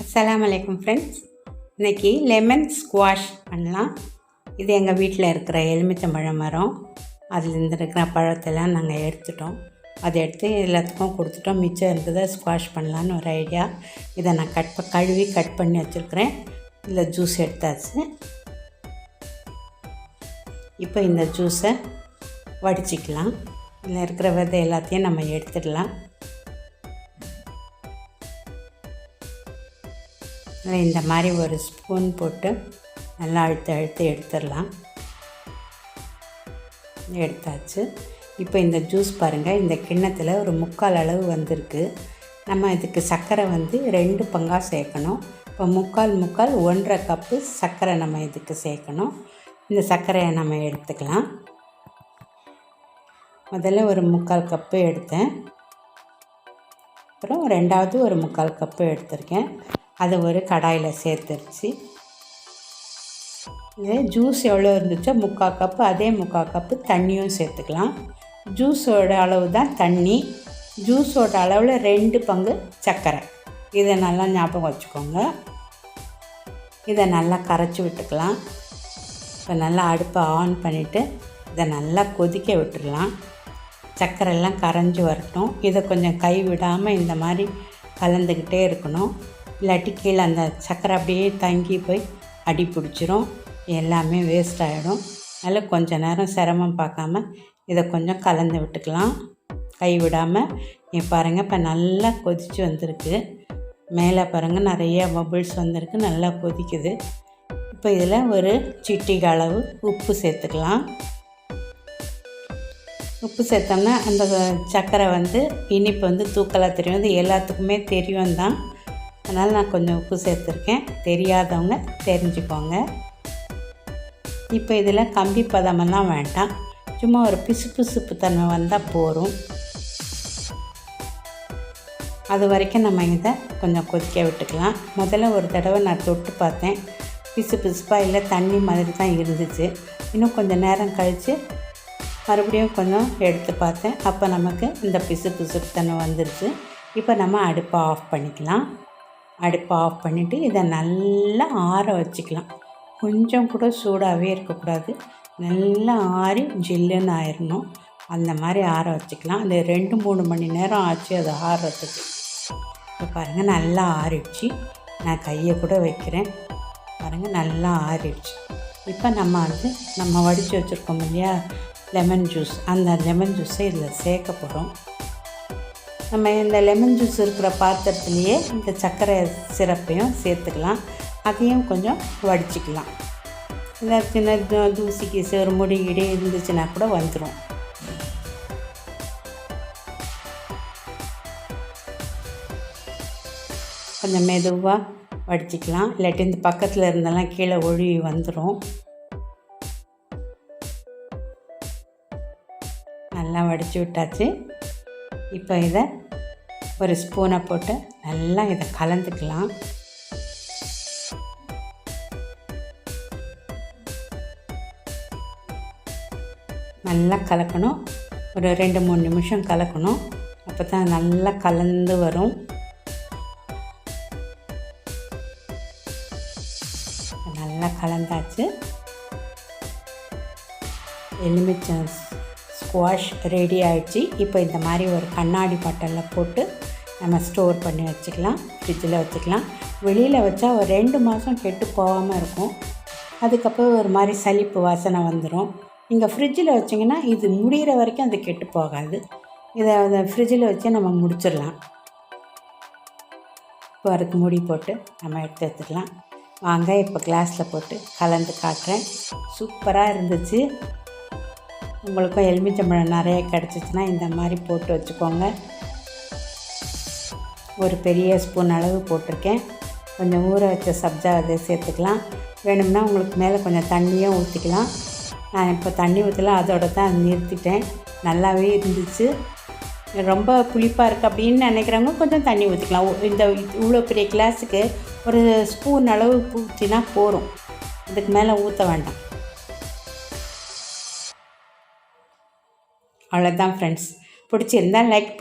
அஸ்லாம் வலைக்கம் ஃப்ரெண்ட்ஸ் இன்றைக்கி லெமன் ஸ்குவாஷ் பண்ணலாம். இது எங்கள் வீட்டில் இருக்கிற எலுமிச்சம்பழம் மரம். அதுலேருந்து இருக்கிற பழத்தெல்லாம் நாங்கள் எடுத்துட்டோம். அதை எடுத்து எல்லாத்துக்கும் கொடுத்துட்டோம். மிச்சம் இருந்ததை ஸ்குவாஷ் பண்ணலான்னு ஒரு ஐடியா இதை நான் கட் ப கழுவி கட் பண்ணி வச்சுருக்கிறேன். இதில் ஜூஸ் எடுத்தாச்சு. இப்போ இந்த ஜூஸை வடிச்சிக்கலாம். இதில் இருக்கிற விதை எல்லாத்தையும் நம்ம எடுத்துடலாம். இந்த மாதிரி ஒரு ஸ்பூன் போட்டு நல்லா அழுத்து அழுத்து எடுத்துடலாம். எடுத்தாச்சு. இப்போ இந்த ஜூஸ் பாருங்கள் இந்த கிண்ணத்தில் ஒரு முக்கால் அளவு வந்திருக்கு. நம்ம இதுக்கு சர்க்கரை வந்து ரெண்டு பங்காக சேர்க்கணும். இப்போ முக்கால் முக்கால் ஒன்றரை கப்பு சர்க்கரை நம்ம இதுக்கு சேர்க்கணும். இந்த சர்க்கரையை நம்ம எடுத்துக்கலாம். முதல்ல ஒரு முக்கால் கப்பு எடுத்தேன். அப்புறம் ரெண்டாவது ஒரு முக்கால் கப்பு எடுத்திருக்கேன். அதை ஒரு கடாயில் சேர்த்துருச்சு. இது ஜூஸ் எவ்வளோ இருந்துச்சோ முக்கால் கப்பு அதே முக்கால் கப்பு தண்ணியும் சேர்த்துக்கலாம். ஜூஸோட அளவு தான் தண்ணி. ஜூஸோட அளவில் ரெண்டு பங்கு சர்க்கரை. இதை நல்லா ஞாபகம் வச்சுக்கோங்க. இதை நல்லா கரைச்சி விட்டுக்கலாம். இப்போ நல்லா அடுப்பை ஆன் பண்ணிவிட்டு இதை நல்லா கொதிக்க விட்டுடலாம். சர்க்கரை எல்லாம் கரைஞ்சி வரட்டும். இதை கொஞ்சம் கை விடாமல் இந்த மாதிரி கலந்துக்கிட்டே இருக்கணும். இல்லாட்டி கீழே அந்த சக்கரை அப்படியே தங்கி போய் அடி பிடிச்சிரும். எல்லாமே வேஸ்ட் ஆகிடும் அதனால் கொஞ்சம் நேரம் சிரமம் பார்க்காம இதை கொஞ்சம் கலந்து விட்டுக்கலாம். கை விடாமல் நீ பாருங்கள் இப்போ நல்லா கொதித்து வந்திருக்கு. மேலே பாருங்கள் நிறைய மொபைல்ஸ் வந்திருக்கு. நல்லா கொதிக்குது. இப்போ இதில் ஒரு சிட்டிக அளவு உப்பு சேர்த்துக்கலாம். உப்பு சேர்த்தோம்னா அந்த சர்க்கரை வந்து இனிப்பு வந்து தூக்கலாக தெரியும். அது எல்லாத்துக்குமே தெரியும் தான் அதனால் நான் கொஞ்சம் உப்பு சேர்த்துருக்கேன். தெரியாதவங்க தெரிஞ்சுக்கோங்க. இப்போ இதில் கம்பி பதமெல்லாம் வேண்டாம். சும்மா ஒரு பிசு பிசுப்பு தன்மை வந்தால் போகும் அது வரைக்கும் நம்ம இதை கொஞ்சம் கொதிக்க விட்டுக்கலாம். முதல்ல ஒரு தடவை நான் தொட்டு பார்த்தேன். பிசு பிசுப்பாக இல்லை தண்ணி மாதிரி தான் இருந்துச்சு. இன்னும் கொஞ்சம் நேரம் கழித்து மறுபடியும் கொஞ்சம் எடுத்து பார்த்தேன். அப்போ நமக்கு இந்த பிசு பிசுப்பு தன்மை வந்துருச்சு. இப்போ நம்ம அடுப்பை ஆஃப் பண்ணிக்கலாம். அடுப்பை ஆஃப் பண்ணிவிட்டு இதை நல்லா ஆற வச்சுக்கலாம். கொஞ்சம் கூட சூடாகவே இருக்கக்கூடாது. நல்லா ஆறி ஜில்லுன்னு ஆயிடணும் அந்த மாதிரி ஆற வச்சுக்கலாம். அது ரெண்டு மூணு மணி நேரம் ஆச்சு அது ஆறுறதுக்கு இப்போ பாருங்கள் நல்லா ஆறிடுச்சு. நான் கையை கூட வைக்கிறேன். பாருங்கள் நல்லா ஆறிடுச்சு. இப்போ நம்ம வந்து நம்ம வடித்து வச்சுருக்கோம் இல்லையா? லெமன் ஜூஸ் அந்த லெமன் ஜூஸை இதில் சேர்க்க போகிறோம். நம்ம இந்த லெமன் ஜூஸ் இருக்கிற பாத்திரத்துலேயே இந்த சர்க்கரை சிரப்பையும் சேர்த்துக்கலாம். அதையும் கொஞ்சம் வடிச்சிக்கலாம். இந்த சின்ன தூசிக்கு ஒரு முடி இடி இருந்துச்சுன்னா கூட வந்துடும் கொஞ்சம் மெதுவாக வடிச்சிக்கலாம். இல்லாட்டி இந்த பக்கத்தில் இருந்தெல்லாம் கீழே ஒழுவி வந்துடும் நல்லா வடித்து விட்டாச்சு. இப்போ இதை ஒரு ஸ்பூனை போட்டு நல்லா இதை கலந்துக்கலாம். நல்லா கலக்கணும். ஒரு ரெண்டு மூணு நிமிஷம் கலக்கணும். அப்போ தான் நல்லா கலந்து வரும். நல்லா கலந்தாச்சு. எலுமிச்சம் ஸ்குவாஷ் ரெடி ஆகிடுச்சு இப்போ இந்த மாதிரி ஒரு கண்ணாடி பட்டலில் போட்டு நம்ம ஸ்டோர் பண்ணி வச்சுக்கலாம். ஃப்ரிட்ஜில் வச்சுக்கலாம். வெளியில் வச்சா ஒரு ரெண்டு மாதம் கெட்டு போகாமல் இருக்கும். அதுக்கப்புறம் ஒரு மாதிரி சளிப்பு வாசனை வந்துடும் நீங்கள் ஃப்ரிட்ஜில் வச்சிங்கன்னா இது முடிகிற வரைக்கும் அது கெட்டு போகாது. இதை ஃப்ரிட்ஜில் வச்சு நம்ம முடிச்சிடலாம். இப்போ அதுக்கு முடி போட்டு நம்ம எடுத்து எடுத்துக்கலாம் வாங்க இப்போ கிளாஸில் போட்டு கலந்து காட்டுறேன். சூப்பராக இருந்துச்சு. உங்களுக்கும் எலுமிச்சம்பழம் நிறைய கிடச்சிச்சின்னா இந்த மாதிரி போட்டு வச்சுக்கோங்க. ஒரு பெரிய ஸ்பூன் அளவு போட்டிருக்கேன். கொஞ்சம் ஊற வச்ச சப்ஜா அதை சேர்த்துக்கலாம். வேணும்னா உங்களுக்கு மேலே கொஞ்சம் தண்ணியும் ஊற்றிக்கலாம் நான் இப்போ தண்ணி ஊற்றல அதோட தான் நிறுத்திட்டேன். நல்லாவே இருந்துச்சு. ரொம்ப புளிப்பாக இருக்குது அப்படின்னு நினைக்கிறவங்க கொஞ்சம் தண்ணி ஊற்றிக்கலாம் இந்த இவ்வளோ பெரிய கிளாஸுக்கு ஒரு ஸ்பூன் அளவு ஊற்றினா போகும் அதுக்கு மேலே ஊற்ற வேண்டாம். அவ்வளோதான் ஃப்ரெண்ட்ஸ் பிடிச்சிருந்தால் லைக்